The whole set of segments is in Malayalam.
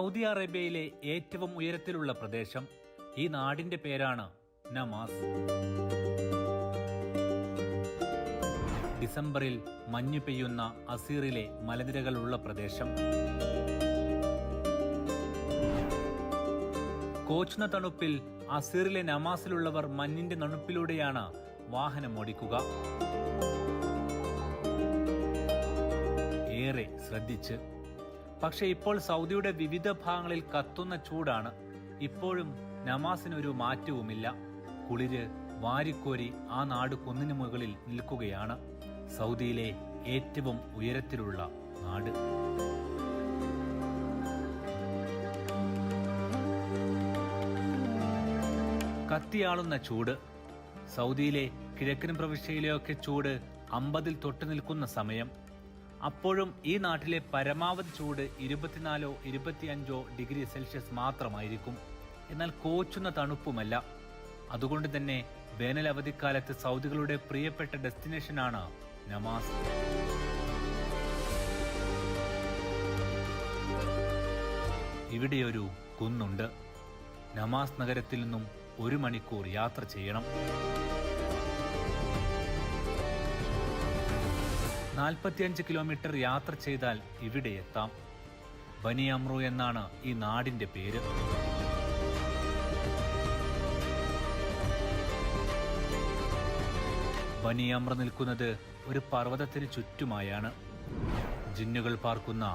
സൗദി അറേബ്യയിലെ ഏറ്റവും ഉയരത്തിലുള്ള പ്രദേശം ഈ നാടിന്റെ പേരാണ് നമാസ്. ഡിസംബറിൽ മഞ്ഞു പെയ്യുന്ന അസീറിലെ മലനിരകളുള്ള പ്രദേശം. കോച്ചുന്ന തണുപ്പിൽ അസീറിലെ നമാസിലുള്ളവർ മഞ്ഞിന്റെ തണുപ്പിലൂടെയാണ് വാഹനം ഓടിക്കുക. ഏറെ ശ്രദ്ധിച്ച് പക്ഷെ ഇപ്പോൾ സൗദിയുടെ വിവിധ ഭാഗങ്ങളിൽ കത്തുന്ന ചൂടാണ്. ഇപ്പോഴും നമാസിനൊരു മാറ്റവുമില്ല. കുളിര് വാരിക്കോരി ആ നാട് കുന്നിനു മുകളിൽ നിൽക്കുകയാണ്. സൗദിയിലെ ഏറ്റവും ഉയരത്തിലുള്ള നാട്. കത്തിയാളുന്ന ചൂട്. സൗദിയിലെ കിഴക്കൻ പ്രവിശ്യയിലെയൊക്കെ ചൂട് അമ്പതിൽ തൊട്ടു നിൽക്കുന്ന സമയം. അപ്പോഴും ഈ നാട്ടിലെ പരമാവധി ചൂട് ഇരുപത്തിനാലോ ഇരുപത്തിയഞ്ചോ ഡിഗ്രി സെൽഷ്യസ് മാത്രമായിരിക്കും. എന്നാൽ കോച്ചുന്ന തണുപ്പുമല്ല. അതുകൊണ്ട് തന്നെ വേനൽ അവധിക്കാലത്ത് സൗദികളുടെ പ്രിയപ്പെട്ട ഡെസ്റ്റിനേഷനാണ് നമാസ്. ഇവിടെയൊരു കുന്നുണ്ട്. നമാസ് നഗരത്തിൽ നിന്നും ഒരു മണിക്കൂർ യാത്ര ചെയ്യണം. നാൽപ്പത്തിയഞ്ച് കിലോമീറ്റർ യാത്ര ചെയ്താൽ ഇവിടെ എത്താം. ബനിയമ്രു എന്നാണ് ഈ നാടിന്റെ പേര്. ബനിയമ്ര നിൽക്കുന്നത് ഒരു പർവതത്തിന് ചുറ്റുമായാണ്. ജിന്നുകൾ പാർക്കുന്ന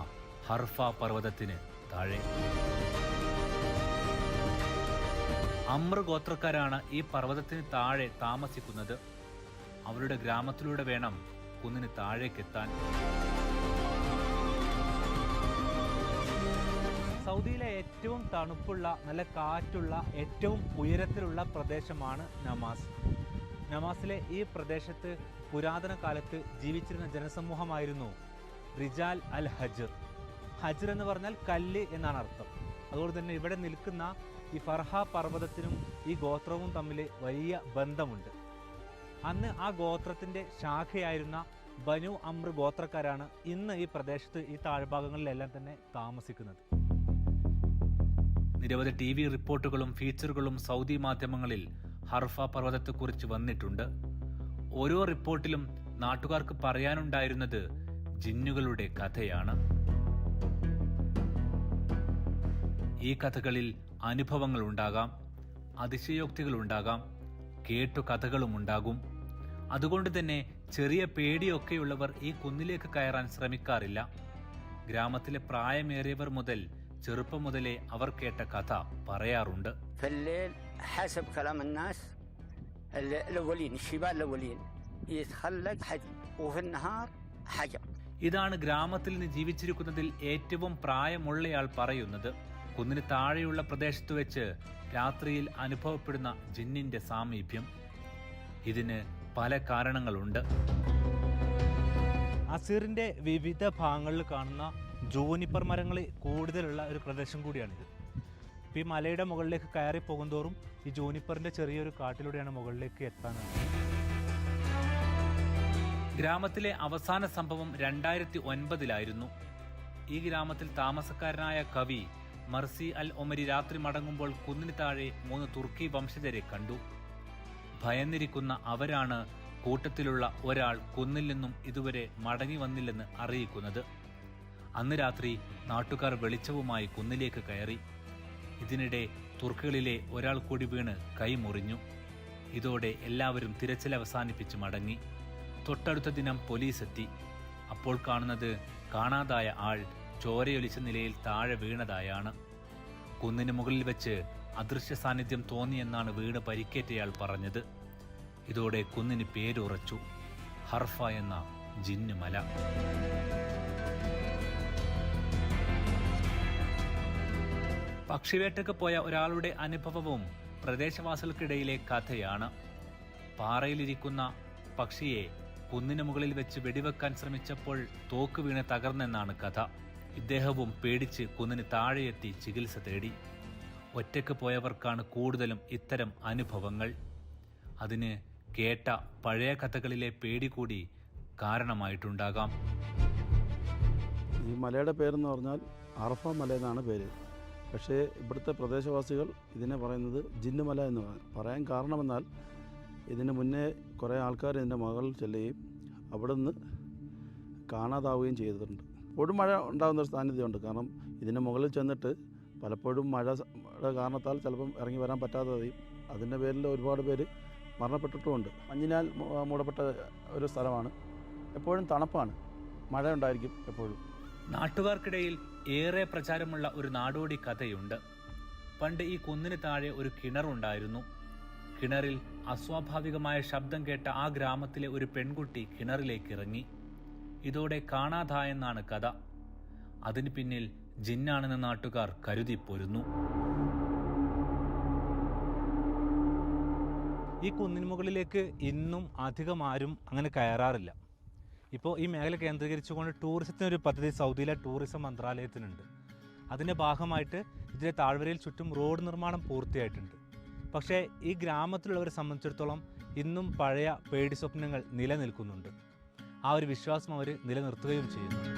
ഹർഫ പർവതത്തിന് താഴെ. അമ്ര ഗോത്രക്കാരാണ് ഈ പർവതത്തിന് താഴെ താമസിക്കുന്നത്. അവരുടെ ഗ്രാമത്തിലൂടെ വേണം കുന്നിന് താഴേക്കെത്താൻ. സൗദിയിലെ ഏറ്റവും തണുപ്പുള്ള നല്ല കാറ്റുള്ള ഏറ്റവും ഉയരത്തിലുള്ള പ്രദേശമാണ് നമാസ്. നമാസിലെ ഈ പ്രദേശത്ത് പുരാതന കാലത്ത് ജീവിച്ചിരുന്ന ജനസമൂഹമായിരുന്നു റിജാൽ അൽ ഹജർ. ഹജർ എന്ന് പറഞ്ഞാൽ കല്ല് എന്നാണ് അർത്ഥം. അതുകൊണ്ട് തന്നെ ഇവിടെ നിൽക്കുന്ന ഈ ഫർഹ പർവതത്തിനും ഈ ഗോത്രവും തമ്മിൽ വലിയ ബന്ധമുണ്ട്. അന്ന് ആ ഗോത്രത്തിന്റെ ശാഖയായിരുന്ന ബനു അമ്ര ഗോത്രക്കാരാണ് ഇന്ന് ഈ പ്രദേശത്ത് ഈ താഴ്ഭാഗങ്ങളിലെല്ലാം തന്നെ താമസിക്കുന്നത്. നിരവധി ടി വി റിപ്പോർട്ടുകളും ഫീച്ചറുകളും സൗദി മാധ്യമങ്ങളിൽ ഹർഫ പർവതത്തെക്കുറിച്ച് വന്നിട്ടുണ്ട്. ഓരോ റിപ്പോർട്ടിലും നാട്ടുകാർക്ക് പറയാനുണ്ടായിരുന്നത് ജിന്നുകളുടെ കഥയാണ്. ഈ കഥകളിൽ അതിശയോക്തികൾ ഉണ്ടാകാം കേട്ടു കഥകളും ഉണ്ടാകും അതുകൊണ്ട് തന്നെ ചെറിയ പേടിയൊക്കെയുള്ളവർ ഈ കുന്നിലേക്ക് കയറാൻ ശ്രമിക്കാറില്ല. ഗ്രാമത്തിലെ പ്രായമേറിയവർ മുതൽ ചെറുപ്പം മുതലേ അവർ കേട്ട കഥ പറയാറുണ്ട്. ഇതാണ് ഗ്രാമത്തിൽ നിന്ന് ജീവിച്ചിരിക്കുന്നതിൽ ഏറ്റവും പ്രായമുള്ളയാൾ പറയുന്നത്. കുന്നിന് താഴെയുള്ള പ്രദേശത്ത് വെച്ച് രാത്രിയിൽ അനുഭവപ്പെടുന്ന ജിന്നിന്റെ സാമീപ്യം. ഇതിന് പല കാരണങ്ങളുണ്ട്. അസീറിന്റെ വിവിധ ഭാഗങ്ങളിൽ കാണുന്ന ജൂനിപ്പർ മരങ്ങൾ കൂടുതലുള്ള ഒരു പ്രദേശം കൂടിയാണിത്. ഇപ്പം ഈ മലയുടെ മുകളിലേക്ക് കയറി പോകുന്തോറും ഈ ജൂനിപ്പറിന്റെ ചെറിയൊരു കാട്ടിലൂടെയാണ് മുകളിലേക്ക് എത്താനുള്ളത്. ഗ്രാമത്തിലെ അവസാന സംഭവം രണ്ടായിരത്തി ഒൻപതിലായിരുന്നു ഈ ഗ്രാമത്തിൽ താമസക്കാരനായ കവി മർസി അൽ ഒമരി രാത്രി മടങ്ങുമ്പോൾ കുന്നിന് താഴെ മൂന്ന് തുർക്കി വംശജരെ കണ്ടു. ഭയന്നിരിക്കുന്ന അവരാണ് കൂട്ടത്തിലുള്ള ഒരാൾ കുന്നിൽ നിന്നും ഇതുവരെ മടങ്ങി വന്നില്ലെന്ന് അറിയിക്കുന്നത്. അന്ന് രാത്രി നാട്ടുകാർ വെളിച്ചവുമായി കുന്നിലേക്ക് കയറി. ഇതിനിടെ തുർക്കുകളിലെ ഒരാൾ കൂടി വീണ് കൈമുറിഞ്ഞു ഇതോടെ എല്ലാവരും തിരച്ചിൽ അവസാനിപ്പിച്ച് മടങ്ങി. തൊട്ടടുത്ത ദിനം പോലീസ് എത്തി. അപ്പോൾ കാണുന്നത് കാണാതായ ആൾ ചോരയൊലിച്ച നിലയിൽ താഴെ വീണതായാണ്. കുന്നിന് മുകളിൽ വെച്ച് അദൃശ്യ സാന്നിധ്യം തോന്നിയെന്നാണ് വീട് പരിക്കേറ്റയാൾ പറഞ്ഞത്. ഇതോടെ കുന്നിന് പേരുറച്ചു. ഹർഫ എന്ന ജിന്നുമല. പക്ഷിവേട്ടയ്ക്ക് പോയ ഒരാളുടെ അനുഭവവും പ്രദേശവാസികൾക്കിടയിലെ കഥയാണ്. പാറയിലിരിക്കുന്ന പക്ഷിയെ കുന്നിന് മുകളിൽ വെച്ച് വെടിവെക്കാൻ ശ്രമിച്ചപ്പോൾ തോക്ക് വീണ് തകർന്നെന്നാണ് കഥ. ഇദ്ദേഹവും പേടിച്ച് കുന്നിന് താഴെയെത്തി ചികിത്സ തേടി. ഒറ്റയ്ക്ക് പോയവർക്കാണ് കൂടുതലും ഇത്തരം അനുഭവങ്ങൾ. അതിന് കേട്ട പഴയ കഥകളിലെ പേടി കൂടി കാരണമായിട്ടുണ്ടാകാം. ഈ മലയുടെ പേരെന്ന് പറഞ്ഞാൽ അറഫ മല എന്നാണ് പേര്. പക്ഷേ ഇവിടുത്തെ പ്രദേശവാസികൾ ഇതിനെ പറയുന്നത് ജിന്നുമല എന്ന് പറ- പറയാൻ കാരണമെന്നാൽ ഇതിന് മുന്നേ കുറേ ആൾക്കാർ ഇതിന്റെ മുകളിൽ ചെല്ലുകയും അവിടുന്ന് കാണാതാവുകയും ചെയ്തിട്ടുണ്ട്. ഒരു മഴ ഉണ്ടാകുന്ന ഒരു സാന്നിധ്യമുണ്ട്. കാരണം ഇതിന് മുകളിൽ ചെന്നിട്ട് പലപ്പോഴും മഴ മഴ കാരണത്താൽ ചിലപ്പം ഇറങ്ങി വരാൻ പറ്റാത്തതായും. അതിന്റെ പേരിൽ ഒരുപാട് പേര് മരണപ്പെട്ടിട്ടുമുണ്ട്. മഞ്ഞിനാൽ മൂടപ്പെട്ട ഒരു സ്ഥലമാണ്. എപ്പോഴും തണുപ്പാണ്. മഴ ഉണ്ടായിരിക്കും എപ്പോഴും. നാട്ടുകാർക്കിടയിൽ ഏറെ പ്രചാരമുള്ള ഒരു നാടോടി കഥയുണ്ട്. പണ്ട് ഈ കുന്നിന് താഴെ ഒരു കിണറുണ്ടായിരുന്നു കിണറിൽ അസ്വാഭാവികമായ ശബ്ദം കേട്ട ആ ഗ്രാമത്തിലെ ഒരു പെൺകുട്ടി കിണറിലേക്ക് ഇറങ്ങി. ഇതോടെ കാണാതായെന്നാണ് കഥ. അതിന് പിന്നിൽ ജിന്നാണെന്ന് നാട്ടുകാർ കരുതി പൊരുന്നു. ഈ കുന്നിന് മുകളിലേക്ക് ഇന്നും അധികം ആരും അങ്ങനെ കയറാറില്ല. ഇപ്പോൾ ഈ മേഖല കേന്ദ്രീകരിച്ചുകൊണ്ട് ടൂറിസത്തിനൊരു പദ്ധതി സൗദിയിലെ ടൂറിസം മന്ത്രാലയത്തിനുണ്ട്. അതിന്റെ ഭാഗമായിട്ട് ഇതിലെ താഴ്വരയിൽ ചുറ്റും റോഡ് നിർമ്മാണം പൂർത്തിയായിട്ടുണ്ട്. പക്ഷേ ഈ ഗ്രാമത്തിലുള്ളവരെ സംബന്ധിച്ചിടത്തോളം ഇന്നും പഴയ പേടി സ്വപ്നങ്ങൾ നിലനിൽക്കുന്നുണ്ട്. ആ ഒരു വിശ്വാസം അവർ നിലനിർത്തുകയും ചെയ്യുന്നു.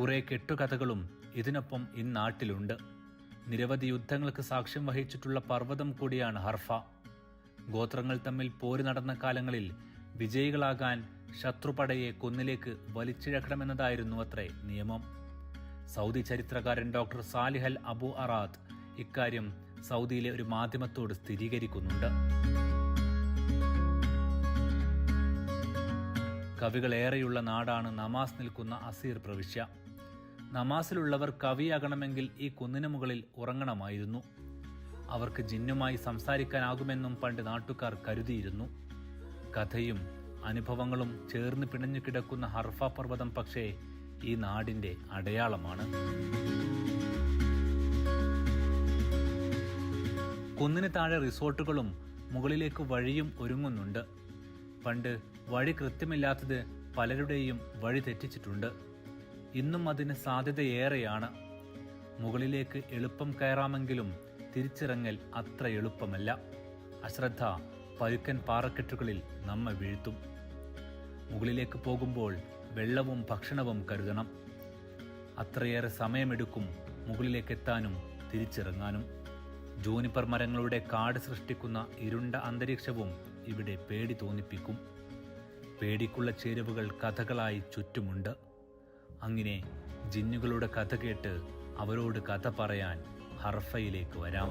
കുറെ കെട്ടുകഥകളും ഇതിനൊപ്പം ഇന്നാട്ടിലുണ്ട് നിരവധി യുദ്ധങ്ങൾക്ക് സാക്ഷ്യം വഹിച്ചിട്ടുള്ള പർവതം കൂടിയാണ് ഹർഫ. ഗോത്രങ്ങൾ തമ്മിൽ പോര് നടന്ന കാലങ്ങളിൽ വിജയികളാകാൻ ശത്രുപടയെ കുന്നിലേക്ക് വലിച്ചിഴക്കണമെന്നതായിരുന്നു അത്രേ നിയമം. സൗദി ചരിത്രകാരൻ ഡോക്ടർ സാലിഹൽ അബു അറാദ് ഇക്കാര്യം സൗദിയിലെ ഒരു മാധ്യമത്തോട് സ്ഥിരീകരിക്കുന്നുണ്ട്. കവികളേറെയുള്ള നാടാണ് നമാസ് നിൽക്കുന്ന അസീർ പ്രവിശ്യ. നമാസിലുള്ളവർ കവിയാകണമെങ്കിൽ ഈ കുന്നിന് മുകളിൽ ഉറങ്ങണമായിരുന്നു. അവർക്ക് ജിന്നുമായി സംസാരിക്കാനാകുമെന്നും പണ്ട് നാട്ടുകാർ കരുതിയിരുന്നു. കഥയും അനുഭവങ്ങളും ചേർന്ന് പിണഞ്ഞു കിടക്കുന്ന ഹർഫ പർവതം പക്ഷേ ഈ നാടിന്റെ അടയാളമാണ്. കുന്നിന് താഴെ റിസോർട്ടുകളും മുകളിലേക്ക് വഴിയും ഒരുങ്ങുന്നുണ്ട്. പണ്ട് വഴി കൃത്യമില്ലാത്തത് പലരുടെയും വഴി തെറ്റിച്ചിട്ടുണ്ട്. ഇന്നും അതിന് സാധ്യതയേറെയാണ് മുകളിലേക്ക് എളുപ്പം കയറാമെങ്കിലും തിരിച്ചിറങ്ങൽ അത്ര എളുപ്പമല്ല. അശ്രദ്ധ പരുക്കൻ പാറക്കെട്ടുകളിൽ നമ്മെ വീഴ്ത്തും. മുകളിലേക്ക് പോകുമ്പോൾ വെള്ളവും ഭക്ഷണവും കരുതണം. അത്രയേറെ സമയമെടുക്കും മുകളിലേക്ക് എത്താനും തിരിച്ചിറങ്ങാനും. ജൂനിപ്പർ മരങ്ങളുടെ കാട് സൃഷ്ടിക്കുന്ന ഇരുണ്ട അന്തരീക്ഷവും ഇവിടെ പേടി തോന്നിപ്പിക്കും. പേടിക്കുള്ള ചേരുവകൾ കഥകളായി ചുറ്റുമുണ്ട്. അങ്ങനെ ജിന്നുകളുടെ കഥ കേട്ട് അവരോട് കഥ പറയാൻ ഹർഫയിലേക്ക് വരാം.